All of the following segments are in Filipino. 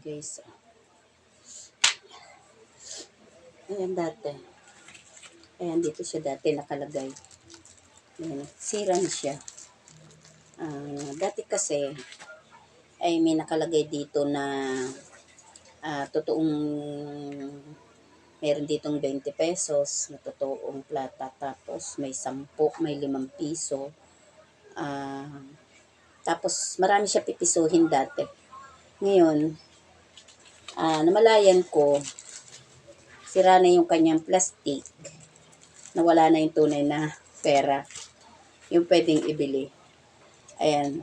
guys. Ayan dati. Ayan, dito siya dati nakalagay. Ayan, sira na siya. Ah, dati kasi, ay may nakalagay dito na ah, totoong meron ditong 20 pesos na totoong plata. Tapos may 10, may 5 piso. Ah, tapos marami siya pipisuhin dati. Ngayon, ah, namalayan ko, sira na yung kanyang plastic. Nawala na yung tunay na pera. Yung pwedeng ibili. Ayan.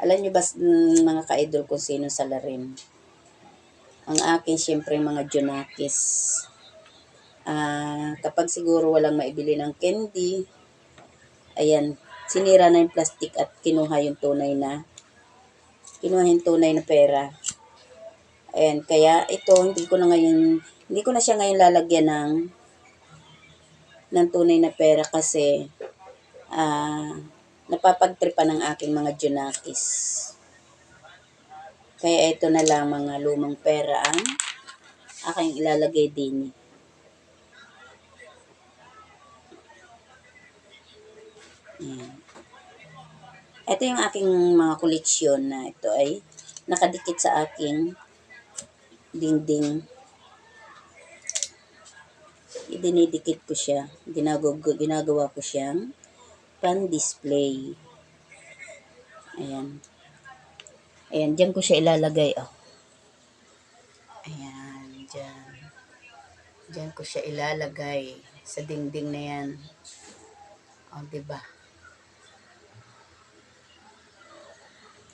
Alam nyo ba, mga ka-idol, kung sino sa larin? Ang akin, syempre, mga Junakis. Ah, kapag siguro walang maibili ng candy, ayan, sinira na yung plastic at kinuha yung tunay na kinuha yung tunay na pera. Ayan, kaya ito, hindi ko na ngayon, hindi ko na siya ngayon lalagyan ng ng tunay na pera kasi ah napapagtripan ng aking mga junakis. Kaya ito na lang mga lumang pera ang aking ilalagay din. Ayan. Ito yung aking mga koleksyon na ito ay nakadikit sa aking dingding. Idinidikit ko siya. Ginagawa, ginagawa ko siyang pan-display. Ayan. Ayan, dyan ko siya ilalagay. Oh. Ayan, dyan. Dyan ko siya ilalagay sa dingding na yan. O, oh, diba?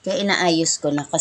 Kaya inaayos ko na kasi